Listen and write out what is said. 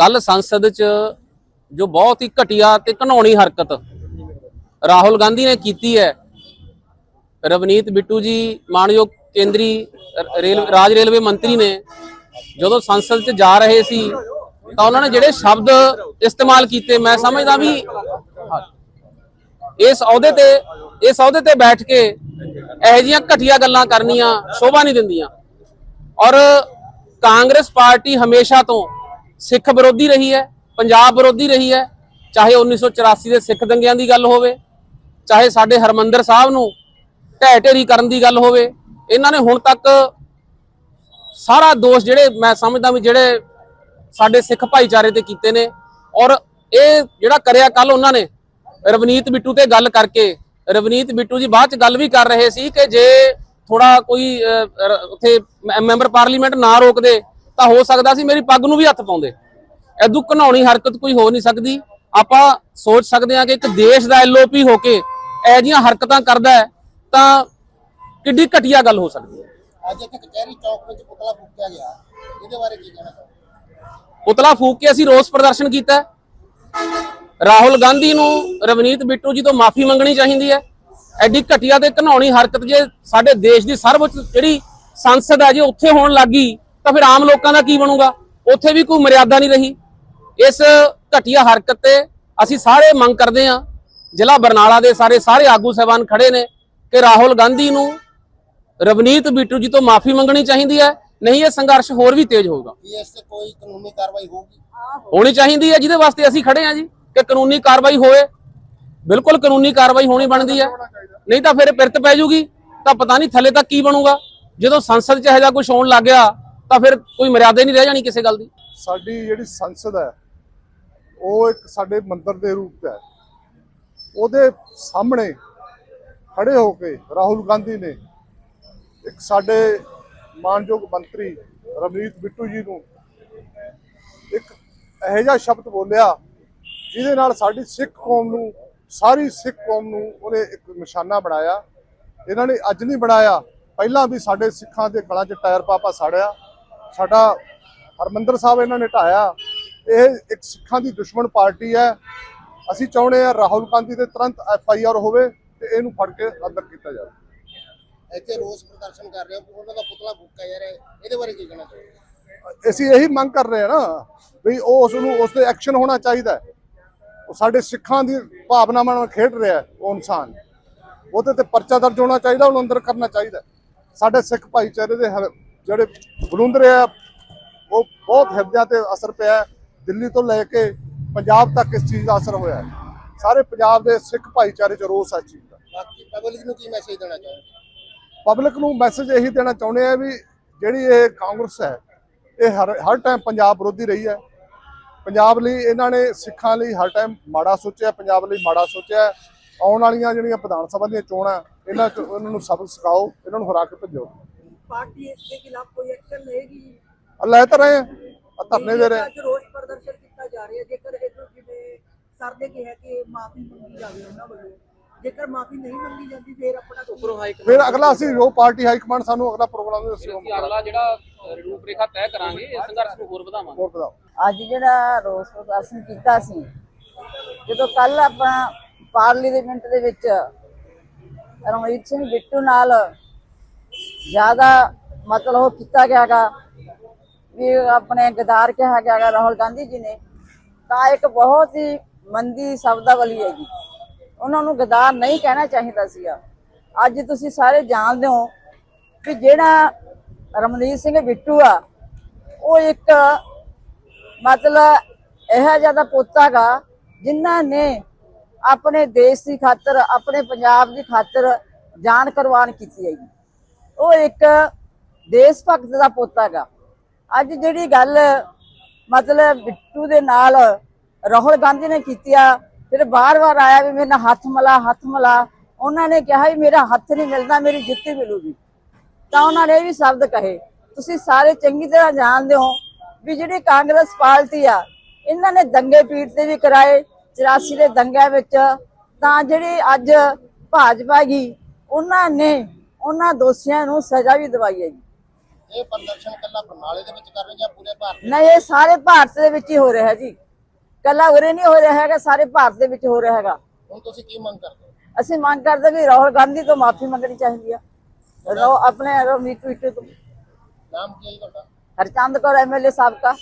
ਕੱਲ ਸੰਸਦ 'ਚ ਜੋ ਬਹੁਤ ਹੀ ਘਟੀਆ ਤੇ ਘਨੌਣੀ ਹਰਕਤ ਰਾਹੁਲ ਗਾਂਧੀ ਨੇ ਕੀਤੀ ਹੈ, ਰਵਨੀਤ ਬਿੱਟੂ ਜੀ ਮਾਨਯੋਗ ਕੇਂਦਰੀ ਰੇਲ, ਰਾਜ ਰੇਲਵੇ ਮੰਤਰੀ ਨੇ ਜਦੋਂ ਸੰਸਦ 'ਚ ਜਾ ਰਹੇ ਸੀ ਤਾਂ ਉਹਨਾਂ ਨੇ ਜਿਹੜੇ ਸ਼ਬਦ ਇਸਤੇਮਾਲ ਕੀਤੇ, ਮੈਂ ਸਮਝਦਾ ਵੀ ਇਸ ਅਹੁਦੇ ਤੇ, ਇਸ ਅਹੁਦੇ ਤੇ ਬੈਠ ਕੇ ਇਹੋ ਜਿਹੀਆਂ ਘਟੀਆ ਗੱਲਾਂ ਕਰਨੀਆਂ ਸ਼ੋਭਾ ਨਹੀਂ ਦਿੰਦੀਆਂ। ਔਰ ਕਾਂਗਰਸ ਪਾਰਟੀ ਹਮੇਸ਼ਾ ਤੋਂ ਸਿੱਖ ਵਿਰੋਧੀ ਰਹੀ ਹੈ, ਪੰਜਾਬ ਵਿਰੋਧੀ ਰਹੀ ਹੈ, ਚਾਹੇ 1984 ਦੇ ਸਿੱਖ ਦੰਗਿਆਂ ਦੀ ਗੱਲ ਹੋਵੇ, ਚਾਹੇ ਸਾਡੇ ਹਰਮੰਦਰ ਸਾਹਿਬ ਨੂੰ ਢਹਿ ਢੇਰੀ ਕਰਨ ਦੀ ਗੱਲ ਹੋਵੇ, ਇਹਨਾਂ ਨੇ ਹੁਣ ਤੱਕ ਸਾਰਾ ਦੋਸ਼ ਜਿਹੜੇ ਮੈਂ ਸਮਝਦਾ ਵੀ ਜਿਹੜੇ ਸਾਡੇ ਸਿੱਖ ਭਾਈਚਾਰੇ ਤੇ ਕੀਤੇ ਨੇ, ਔਰ ਇਹ ਜਿਹੜਾ ਕਰਿਆ ਕੱਲ ਉਹਨਾਂ ਨੇ, ਰਵਨੀਤ ਬਿੱਟੂ ਤੇ ਗੱਲ ਕਰਕੇ, ਰਵਨੀਤ ਬਿੱਟੂ ਜੀ ਬਾਅਦ ਚ ਗੱਲ ਵੀ ਕਰ ਰਹੇ ਸੀ ਕਿ ਜੇ ਥੋੜਾ ਕੋਈ ਉੱਥੇ ਮੈ- ਮੈਂਬਰ ਪਾਰਲੀਮੈਂਟ ਨਾ ਰੋਕਦੇ ਤਾਂ ਹੋ ਸਕਦਾ ਸੀ ਮੇਰੀ ਪੱਗ ਨੂੰ ਵੀ ਹੱਥ ਪਾਉਂਦੇ। ਐਦੂ ਘਨਾਉਣੀ ਹਰਕਤ ਕੋਈ ਹੋ ਨਹੀਂ ਸਕਦੀ। ਆਪਾਂ ਸੋਚ ਸਕਦੇ ਹਾਂ ਕਿ ਇੱਕ ਦੇਸ਼ ਦਾ ਐਲਓਪੀ ਹੋ ਕੇ ਇਹ ਜਿਹੀਆਂ ਹਰਕਤਾਂ ਕਰਦਾ ਹੈ ਤਾਂ ਕਿੱਡੀ ਘਟੀਆ ਗੱਲ ਹੋ ਸਕਦੀ ਹੈ। ਅੱਜ ਇੱਥੇ ਕਚਹਿਰੀ ਚੌਕ ਵਿੱਚ ਪੁਤਲਾ ਫੂਕਿਆ ਗਿਆ। ਇਹਦੇ ਬਾਰੇ ਕੀ ਕਹਿਣਾ ਚਾਹੋਗੇ? ਪੁਤਲਾ ਫੂਕ ਕੇ ਅਸੀਂ ਰੋਸ ਪ੍ਰਦਰਸ਼ਨ ਕੀਤਾ ਹੈ। ਰਾਹੁਲ ਗਾਂਧੀ ਨੂੰ ਰਵਨੀਤ ਬਿੱਟੂ ਜੀ ਤੋਂ ਮਾਫੀ ਮੰਗਣੀ ਚਾਹੀਦੀ ਹੈ। ਐਡੀ ਘਟੀਆ ਤੇ ਘਨਾਉਣੀ ਹਰਕਤ ਜੇ ਸਾਡੇ ਦੇਸ਼ ਦੀ ਸਰਵਉੱਚ ਜਿਹੜੀ ਸੰਸਦ ਹੈ ਜੇ ਉੱਥੇ ਹੋਣ ਲੱਗੀ ਤਾਂ ਫਿਰ ਆਮ ਲੋਕਾਂ ਦਾ ਕੀ ਬਣੂਗਾ? ਉੱਥੇ ਵੀ ਕੋਈ ਮਰਿਆਦਾ ਨਹੀਂ ਰਹੀ। ਇਸ ਘਟੀਆ ਹਰਕਤ ਤੇ ਅਸੀਂ ਸਾਰੇ ਮੰਗ ਕਰਦੇ ਹਾਂ ਜ਼ਿਲ੍ਹਾ ਬਰਨਾਲਾ ਦੇ ਸਾਰੇ ਸਾਰੇ ਆਗੂ ਸਹਿਬਾਨ ਖੜੇ ਨੇ ਕਿ ਰਾਹੁਲ ਗਾਂਧੀ ਨੂੰ ਰਵਨੀਤ ਬਿੱਟੂ ਜੀ ਤੋਂ ਮਾਫੀ ਮੰਗਣੀ ਚਾਹੀਦੀ ਹੈ ਨਹੀਂ ਇਹ ਸੰਘਰਸ਼ ਹੋਰ ਵੀ ਤੇਜ਼ ਹੋਊਗਾ। ਇਸ ਤੇ ਕੋਈ ਕਾਨੂੰਨੀ ਕਾਰਵਾਈ ਹੋਊਗੀ? ਹੋਣੀ ਚਾਹੀਦੀ ਹੈ ਜਿਹਦੇ ਵਾਸਤੇ ਅਸੀਂ ਖੜੇ ਹਾਂ ਜੀ ਕਿ ਕਾਨੂੰਨੀ ਕਾਰਵਾਈ ਹੋਵੇ। ਬਿਲਕੁਲ ਕਾਨੂੰਨੀ ਕਾਰਵਾਈ ਹੋਣੀ ਬਣਦੀ ਹੈ। ਨਹੀਂ ਤਾਂ ਫਿਰ ਪਿਰਤ ਪੈ ਜੂਗੀ ਤਾਂ ਪਤਾ ਨਹੀਂ ਥੱਲੇ ਤੱਕ ਕੀ ਬਣੂਗਾ। ਜਦੋਂ ਸੰਸਦ 'ਚ ਇਹੋ ਜਿਹਾ ਕੁਝ ਹੋਣ ਲੱਗ ਗਿਆ ਤਾਂ ਫਿਰ ਕੋਈ ਮਰਿਆਦਾ ਨਹੀਂ ਰਹਿ ਜਾਣੀ ਕਿਸੇ ਗੱਲ ਦੀ। ਸਾਡੀ ਜਿਹੜੀ ਸੰਸਦ ਹੈ, ਉਹ ਇੱਕ ਸਾਡੇ ਮੰਦਰ ਦੇ ਰੂਪ ਹੈ। ਉਹਦੇ ਸਾਹਮਣੇ ਖੜੇ ਹੋ ਕੇ ਰਾਹੁਲ ਗਾਂਧੀ ਨੇ ਇੱਕ ਸਾਡੇ ਮਾਨਯੋਗ ਮੰਤਰੀ ਰਵਨੀਤ ਬਿੱਟੂ ਜੀ ਨੂੰ ਇੱਕ ਇਹੋ ਜਿਹਾ ਸ਼ਬਦ ਬੋਲਿਆ, ਜਿਹਦੇ ਨਾਲ ਸਾਡੀ ਸਿੱਖ ਕੌਮ ਨੂੰ, ਸਾਰੀ ਸਿੱਖ ਕੌਮ ਨੂੰ ਉਹਨੇ ਇੱਕ ਨਿਸ਼ਾਨਾ ਬਣਾਇਆ। ਇਹਨਾਂ ਨੇ ਅੱਜ ਨਹੀਂ ਬਣਾਇਆ। ਪਹਿਲਾਂ ਵੀ ਸਾਡੇ ਸਿੱਖਾਂ ਦੇ ਗਲਾਂ 'ਚ ਟਾਇਰ ਪਾਪਾ ਸਾੜਿਆ। ਸਾਡਾ ਹਰਮੰਦਰ ਸਾਹਿਬ ਇਹਨਾਂ ਨੇ ਢਾਇਆ। ਇਹ ਇੱਕ ਸਿੱਖਾਂ ਦੀ ਦੁਸ਼ਮਣ ਪਾਰਟੀ ਹੈ। ਅਸੀਂ ਚਾਹੁੰਦੇ ਆ ਰਾਹੁਲ ਗਾਂਧੀ ਦੇ ਤੁਰੰਤ ਐਫ ਆਈ ਆਰ ਹੋਵੇ ਤੇ ਇਹਨੂੰ ਫੜ ਕੇ ਅੰਦਰ ਕੀਤਾ ਜਾਵੇ। ਇੱਥੇ ਰੋਸ ਪ੍ਰਦਰਸ਼ਨ ਕਰ ਰਹੇ ਹੋ ਉਹਨਾਂ ਦਾ ਪੁਤਲਾ ਰਿਹਾ ਹੈ। ਇਹਦੇ ਬਾਰੇ ਕੀ ਕਹਿਣਾ ਚਾਹੋਗੇ? ਅਸੀਂ ਇਹੀ ਮੰਗ ਕਰ ਰਹੇ ਹਾਂ ਨਾ ਵੀ ਉਹ ਉਸ ਨੂੰ ਉਸ ਤੇ ਐਕਸ਼ਨ ਹੋਣਾ ਚਾਹੀਦਾ। ਉਹ ਸਾਡੇ ਸਿੱਖਾਂ ਦੀ ਭਾਵਨਾਵਾਂ ਨਾਲ ਖੇਡ ਰਿਹਾ ਉਹ ਇਨਸਾਨ। ਉਹਦੇ ਤੇ ਪਰਚਾ ਦਰਜ ਹੋਣਾ ਚਾਹੀਦਾ ਉਹਨੂੰ ਅੰਦਰ ਕਰਨਾ ਚਾਹੀਦਾ। ਸਾਡੇ ਸਿੱਖ ਭਾਈਚਾਰੇ ਦੇ ਜਿਹੜੇ ਬਲੁੰਦਰੇ ਆ ਉਹ ਬਹੁਤ ਹਿਰਦਿਆਂ ਤੇ ਅਸਰ ਪਿਆ। ਦਿੱਲੀ ਤੋਂ ਲੈ ਕੇ ਪੰਜਾਬ ਤੱਕ ਇਸ ਚੀਜ਼ ਦਾ ਅਸਰ ਹੋਇਆ। ਸਾਰੇ ਪੰਜਾਬ ਦੇ ਸਿੱਖ ਭਾਈਚਾਰੇ 'ਚ ਰੋਸ ਇਸ ਚੀਜ਼ ਦਾ ਬਾਕੀ ਪਬਲਿਕ ਨੂੰ ਕੀ ਮੈਸੇਜ ਦੇਣਾ ਚਾਹੋਗੇ ਪਬਲਿਕ ਨੂੰ ਮੈਸੇਜ ਇਹੀ ਦੇਣਾ ਚਾਹੁੰਦੇ ਆ ਵੀ ਜਿਹੜੀ ਇਹ ਕਾਂਗਰਸ ਹੈ ਇਹ ਹਰ ਹਰ ਟਾਈਮ ਪੰਜਾਬ ਵਿਰੋਧੀ ਰਹੀ ਹੈ ਪੰਜਾਬ ਲਈ ਇਹਨਾਂ ਨੇ ਸਿੱਖਾਂ ਲਈ ਹਰ ਟਾਈਮ ਮਾੜਾ ਸੋਚਿਆ ਪੰਜਾਬ ਲਈ ਮਾੜਾ ਸੋਚਿਆ। ਆਉਣ ਵਾਲੀਆਂ ਜਿਹੜੀਆਂ ਵਿਧਾਨ ਸਭਾ ਦੀਆਂ ਚੋਣਾਂ ਇਹਨਾਂ ਨੂੰ ਸਬਕ ਸਿਖਾਓ ਇਹਨਾਂ ਨੂੰ ਹਰਾ ਕੇ ਭੇਜੋ ਖਿਲਾਫ ਲੈ ਤਾਂ ਰਹੇ ਆ। ਧਰਨੇ ਦੇ ਰਹੇ ਅੱਜ ਰੋਸ ਪ੍ਰਦਰਸ਼ਨ ਕੀਤਾ ਜਾ ਰਿਹਾ। ਜੇਕਰ ਇਹ ਤੋਂ ਜਿਵੇਂ ਸਰ ਨੇ ਕਿਹਾ ਕਿ ਮਾਫੀ ਮੰਗੀ ਜਾਵੇ ਉਹਨਾਂ ਵੱਲੋਂ ਜੇਕਰ ਮਾਫੀ ਨਹੀਂ ਮੰਗੀ ਜਾਂਦੀ ਫਿਰ ਆਪਣਾ ਉੱਪਰੋਂ ਹਾਈ ਕਮਾਂਡ ਫਿਰ ਅਗਲਾ ਅਸੀਂ ਜੋ ਪਾਰਟੀ ਹਾਈ ਕਮਾਂਡ ਸਾਨੂੰ ਅਗਲਾ ਪ੍ਰੋਗਰਾਮ ਅਸੀਂ ਅਸੀਂ ਅਗਲਾ ਜਿਹੜਾ ਅ, ਤੈਅ ਕਰਾਂਗੇ ਇਸ ਸੰਘਰਸ਼ ਨੂੰ ਹੋਰ ਵਧਾਵਾਂਗੇ। ਹੋਰ ਵਧਾਓ। ਅੱਜ ਜਿਹੜਾ ਰੋਸ ਪ੍ਰਦਰਸ਼ਨ ਕੀਤਾ ਸੀ ਜਦੋਂ ਕੱਲ ਆਪਾਂ ਪਾਰਲੀਮੈਂਟ ਦੇ ਵਿੱਚ ਰਣਜੀਤ ਸਿੰਘ ਬਿੱਟੂ ਨਾਲ ਜ਼ਿਆਦਾ ਮਤਲਬ ਉਹ ਕੀਤਾ ਗਿਆਗਾ ਵੀ ਆਪਣੇ ਗਦਾਰ ਕਿਹਾ ਗਿਆਗਾ ਰਾਹੁਲ ਗਾਂਧੀ ਜੀ ਨੇ, ਤਾਂ ਇੱਕ ਬਹੁਤ ਹੀ ਮੰਦੀ ਸ਼ਬਦਾਵਲੀ ਹੈਗੀ। ਉਹਨਾਂ ਨੂੰ ਗਦਾਰ ਨਹੀਂ ਕਹਿਣਾ ਚਾਹੀਦਾ ਸੀਗਾ। ਅੱਜ ਤੁਸੀਂ ਸਾਰੇ ਜਾਣਦੇ ਹੋ ਕਿ ਜਿਹੜਾ ਰਮਨੀਤ ਸਿੰਘ ਬਿੱਟੂ ਆ, ਉਹ ਇੱਕ ਮਤਲਬ ਇਹ ਜ਼ਿਆਦਾ ਪੋਤਾਗਾ ਜਿਨ੍ਹਾਂ ਨੇ ਆਪਣੇ ਦੇਸ਼ ਦੀ ਖਾਤਰ, ਆਪਣੇ ਪੰਜਾਬ ਦੀ ਖਾਤਰ ਜਾਨ ਕੁਰਬਾਨ ਕੀਤੀ ਹੈਗੀ। ਉਹ ਇੱਕ ਦੇਸ਼ ਭਗਤ ਦਾ ਪੋਤਾ ਪੋਤਾਗਾ ਅੱਜ ਜਿਹੜੀ ਗੱਲ ਮਤਲਬ ਬਿੱਟੂ ਦੇ ਨਾਲ ਰਾਹੁਲ ਗਾਂਧੀ ਨੇ ਕੀਤੀ ਆ, ਫਿਰ ਬਾਰ-ਬਾਰ ਆਇਆ ਵੀ ਮੇਰੇ ਨਾਲ ਹੱਥ ਮਲਾ ਹੱਥ ਮਲਾ। ਉਹਨਾਂ ਨੇ ਕਿਹਾ ਵੀ ਮੇਰਾ ਹੱਥ ਨਹੀਂ ਮਿਲਦਾ, ਮੇਰੀ ਜੁੱਤੀ ਮਿਲੂਗੀ। ਤਾਂ ਉਹਨਾਂ ਨੇ ਇਹ ਵੀ ਸ਼ਬਦ ਕਹੇ, ਤੁਸੀਂ ਸਾਰੇ ਚੰਗੀ ਤਰ੍ਹਾਂ ਜਾਣਦੇ ਹੋ ਵੀ ਜਿਹੜੀ ਕਾਂਗਰਸ ਪਾਰਟੀ ਆ, ਇਹਨਾਂ ਨੇ ਦੰਗੇ ਪੀੜ ਤੇ ਵੀ ਕਰਾਏ 84 ਦੇ ਦੰਗਿਆਂ ਵਿੱਚ। ਤਾਂ ਜਿਹੜੀ ਅੱਜ ਭਾਜਪਾ ਗਈ ਉਹਨਾਂ ਨੇ ਉਹਨਾਂ ਦੋਸ਼ੀਆਂ ਨੂੰ ਸਜ਼ਾ ਵੀ ਦਵਾਈ ਹੈ ਜੀ। ਇਹ ਪ੍ਰਦਰਸ਼ਨ ਕੱਲਾ ਬਰਨਾਲੇ ਦੇ ਵਿੱਚ ਕਰ ਰਹੇ ਜਾਂ ਪੂਰੇ ਭਾਰਤ ਨਹੀਂ ਇਹ ਸਾਰੇ ਭਾਰਤ ਦੇ ਵਿੱਚ ਹੀ ਹੋ ਰਿਹਾ ਜੀ। ਕੱਲਾ ਉਰੇ ਨਹੀਂ ਹੋ ਰਿਹਾ ਹੈਗਾ ਸਾਰੇ ਭਾਰਤ ਦੇ ਵਿੱਚ ਹੋ ਰਿਹਾ ਹੈਗਾ। ਹੁਣ ਤੁਸੀਂ ਕੀ ਮੰਗ ਕਰਦੇ ਹੋ? ਅਸੀਂ ਮੰਗ ਕਰਦੇ ਵੀ ਰਾਹੁਲ ਗਾਂਧੀ ਤੋਂ ਮਾਫੀ ਮੰਗਣੀ ਚਾਹੀਦੀ ਆ। ਰੋ ਆਪਣੇ ਰੋ ਮੀਟੂ ਇਟੂ ਤੋਂ। ਨਾਮ ਕੀ ਹੈ ਤੁਹਾਡਾ? ਹਰਚੰਦ ਕੌਰ ਐਮਐਲਏ ਸਾਹਿਬ ਦਾ